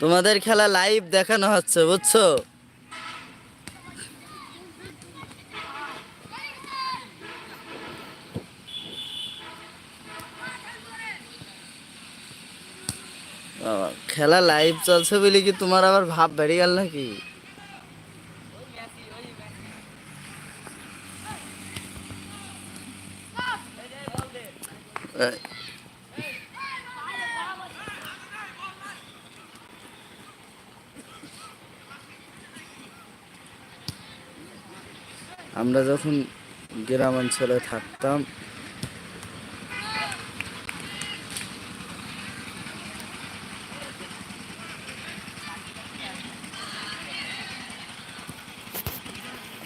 তোমাদের খেলা লাইভ দেখানো হচ্ছে বুঝছ? খেলা লাইভ চলছে বলে কি তোমার আবার ভাব বেড়ে গেল নাকি? এই, আমরা যখন গ্রাম অঞ্চলে থাকতাম,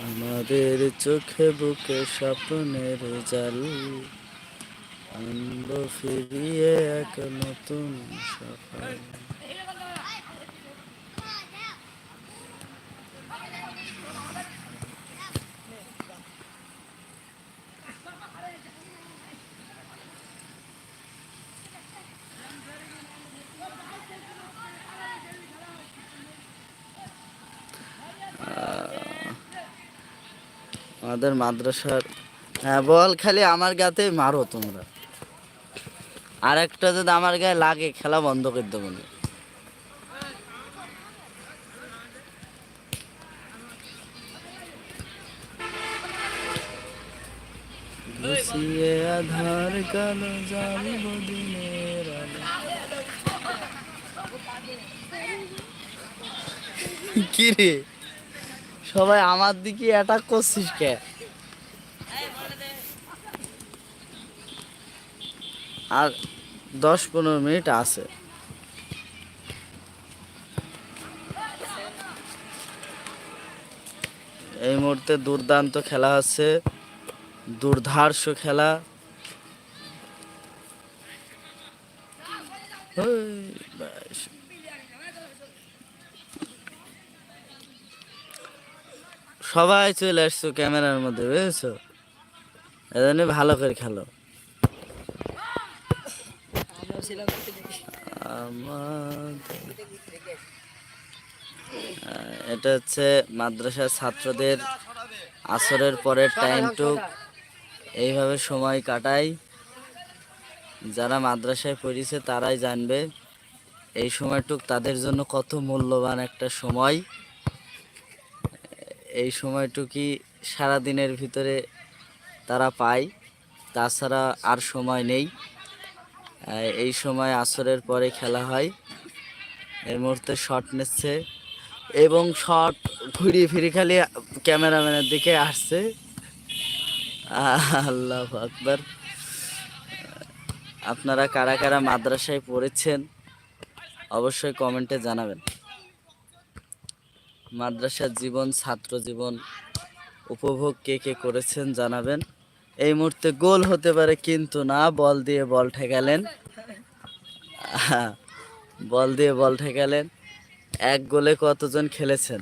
আমাদের চোখে বুকে স্বপ্নের জাল, আনন্দ ফিরিয়ে এক নতুন সকাল আমাদের মাদ্রাসার হ্যাঁ বল খালি আমার গাতে মারো তোমরা। আর একটা যদি আমার গায়ে লাগে, খেলা বন্ধ করে দেবো না। কি রে? সবাই আমার দিকে অ্যাটাক করছিস কে? আর দশ পনেরো মিনিট আছে। এই মুহূর্তে দুর্দান্ত খেলা হচ্ছে। দুর্ধার্ষ খেলা। সবাই চলে আসছো ক্যামেরার মধ্যে, বুঝেছ? এজন্য ভালো করে খেলো। এটা হচ্ছে মাদ্রাসার ছাত্রদের আসরের পরের টাইমটুক এইভাবে সময় কাটাই। যারা মাদ্রাসায় পড়িছে তারাই জানবে, এই সময়টুক তাদের জন্য কত মূল্যবান একটা সময়। এই সময়টুকি সারা দিনের ভিতরে তারা পায়। তাছাড়া আর সময় নেই। এই সময় আসরের পরে খেলা হয়। এই মুহূর্তে শট নিচ্ছে এবং শট ঘুরিয়ে ফিরে খালি ক্যামেরাম্যানের দিকে আসছে। আল্লাহ আকবার। আপনারা কারা কারা মাদ্রাসায় পড়েছেন, অবশ্যই কমেন্টে জানাবেন। মাদ্রাসার জীবন ছাত্র জীবন উপভোগ কে কে করেছেন জানাবেন। এই মুহূর্তে গোল হতে পারে কিন্তু না বল দিয়ে বল ঠেকালেন। বল দিয়ে বল ঠেকালেন। এক গোলে কতজন খেলেছেন?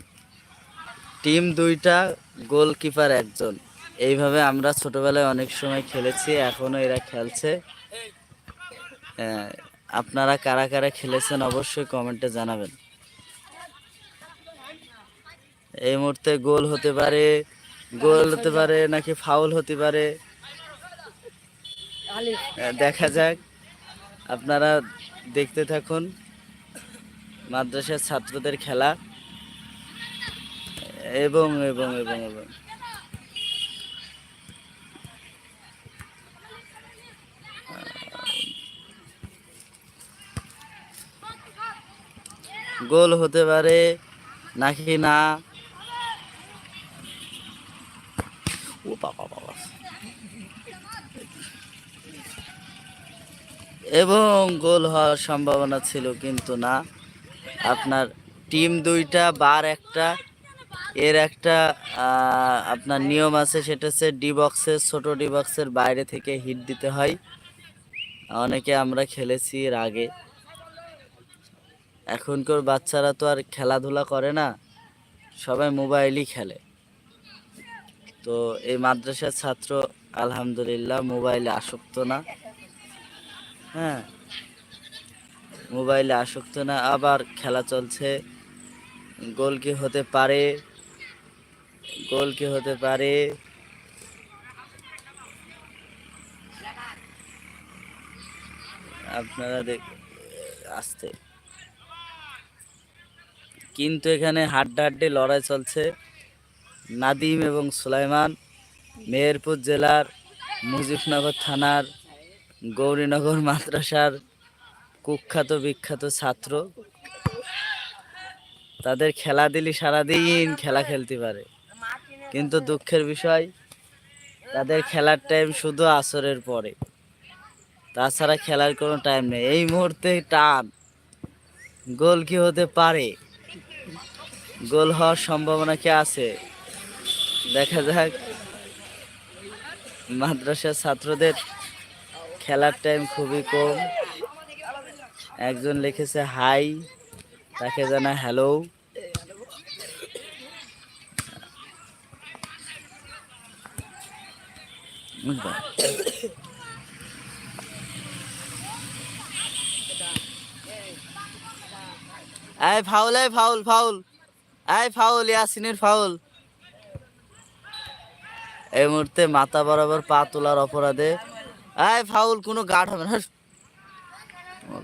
টিম দুইটা গোলকিপার একজন। এইভাবে আমরা ছোটবেলায় অনেক সময় খেলেছি এখনও এরা খেলছে। হ্যাঁ, আপনারা কারা কারা খেলেছেন অবশ্যই কমেন্টে জানাবেন। এই মুহূর্তে গোল হতে পারে, গোল হতে পারে নাকি ফাউল হতে পারে। দেখা যাক। আপনারা দেখতে থাকুন। মাদ্রাসার ছাত্রদের খেলা। এবং এবং এবং এবং। গোল হতে পারে নাকি না। এবং গোল হওয়ার সম্ভাবনা ছিল কিন্তু না। আপনার টিম দুইটা, বার একটা, এর একটা আপনার নিয়ম আছে, সেটা হচ্ছে ডি বক্সের ছোট ডি বক্সের বাইরে থেকে হিট দিতে হয়। অনেকে আমরা খেলেছি এর আগে। এখনকার বাচ্চারা তো আর খেলাধুলা করে না, সবাই মোবাইলই খেলে। তো এই মাদ্রাসার ছাত্র, আলহামদুলিল্লাহ, মোবাইলে আসক্ত না। হ্যাঁ মোবাইলে আসক্ত না, আবার খেলা চলছে। গোল কি হতে পারে? গোল কি হতে পারে? আপনারা দেখ, আসতে। কিন্তু এখানে হাড্ডাহাড্ডি লড়াই চলছে। নাদিম এবং সুলাইমান, মেহেরপুর জেলার মুজিবনগর থানার গৌরীনগর মাদ্রাসার কুখ্যাত বিখ্যাত ছাত্র। তাদের খেলা দিলি সারাদিন খেলা খেলতে পারে। কিন্তু দুঃখের বিষয়, তাদের খেলার টাইম শুধু আসরের পরে। তাছাড়া খেলার কোনো টাইম নেই। এই মুহূর্তে টান। গোল কি হতে পারে? গোল হওয়ার সম্ভাবনা কি আছে? দেখা যাক। মাদ্রাসার ছাত্রদের খেলার টাইম খুবই কম। একজন লিখেছে, হাই। তাকে জানা হ্যালো। এই ফাউল এই ফাউল ফাউল। এই ফাউল, ইয়াসিনের ফাউল। এই মুহূর্তে মাথা বরাবর পা তোলার অপরাধে। এই ফাউল, কোনো গার্ড হবে না।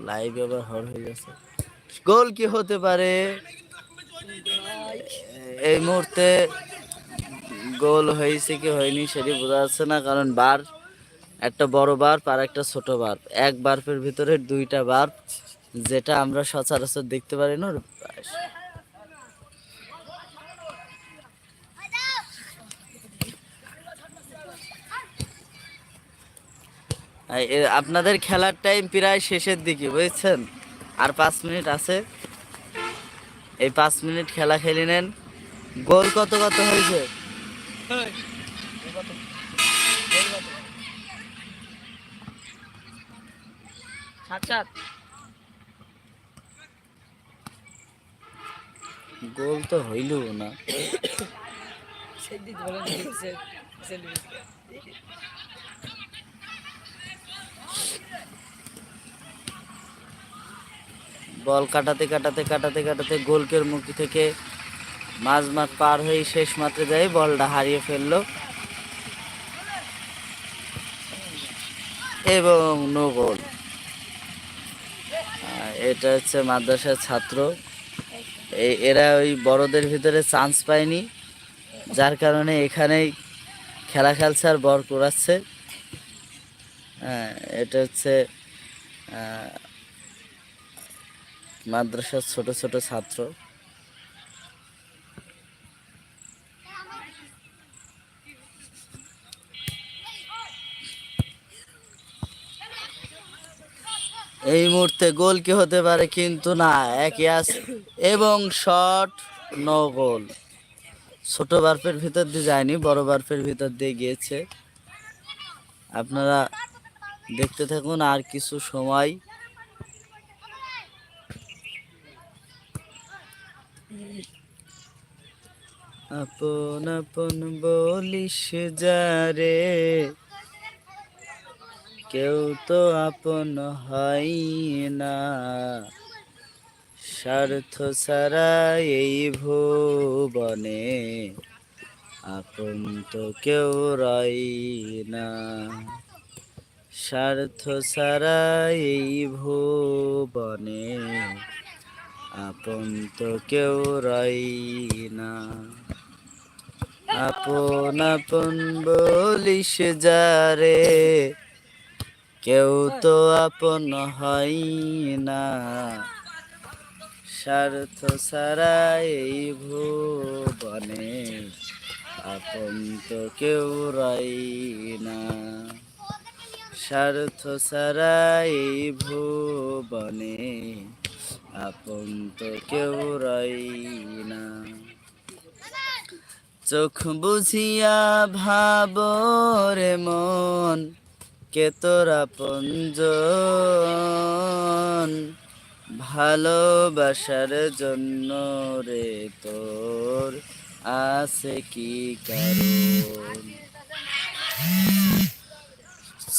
লাইভ এবার হর হয়ে গেছে। গোল কি হতে পারে? এই মুহূর্তে গোল হয়েছে কি হয়নি সেটি বোঝা যাচ্ছে না, কারণ বার, একটা বড় বার্প আর একটা ছোট বার্প। এক বার্পের ভিতরে দুইটা বার্প, যেটা আমরা সচরাচর দেখতে পারি না এই, এ, আপনাদের খেলার টাইম প্রায় শেষের দিকে বুঝছেন? আর পাঁচ মিনিট আছে। এই পাঁচ মিনিট খেলা খেলে নেন। গোল কত কত হয়েছে? গোল তো হইল না। বলে কাটাতে কাটাতে কাটাতে কাটাতে গোলকের মুখ থেকে মাঝ মাঠ পার হয়ে শেষ মাত্রে যায় বলটা হারিয়ে ফেলল। এবং নো গোল। এটা হচ্ছে মাদ্রাসার ছাত্র। এরা ওই বড়দের ভিতরে চান্স পায়নি, যার কারণে এখানেই খেলা খেলছে আর বর করাচ্ছে হ্যাঁ এটা হচ্ছে মাদ্রাসার ছোট ছোট ছাত্র। এই মুহূর্তে গোল কি হতে পারে কিন্তু না এক ইয়াস এবং শট নো গোল ছোট বার্পের ভিতর দিয়ে যায়নি, বড় বার্পের ভিতর দিয়ে গিয়েছে। আপনারা দেখতে থাকুন আর কিছু সময় আপন আপন বলিস যারে, কেউ তো আপন হয় না। স্বার্থ ছাড়া এই ভুবনে আপন তো কেউ রয় না। স্বার্থ ছাড়া এই ভুবনে আপন তো কেউ রয় না। আপন আপন বলিস যারে কেউ তো আপন হয় না। স্বার্থ ছাড়া এই ভুবনে আপন তো কেউ রয় না। স্বার্থ ছাড়া এই ভুবনে আপন তো কেউ রয় না। চোখ বুঝিয়া ভাবরে মন, কে তোরা পঞ্জন? ভালোবাসার জন্য রে তোর আছে কি কারণ?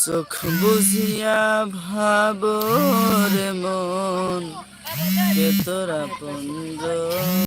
চোখ বুঝিয়া ভাবরে মন, কে তোরা পুঞ্জ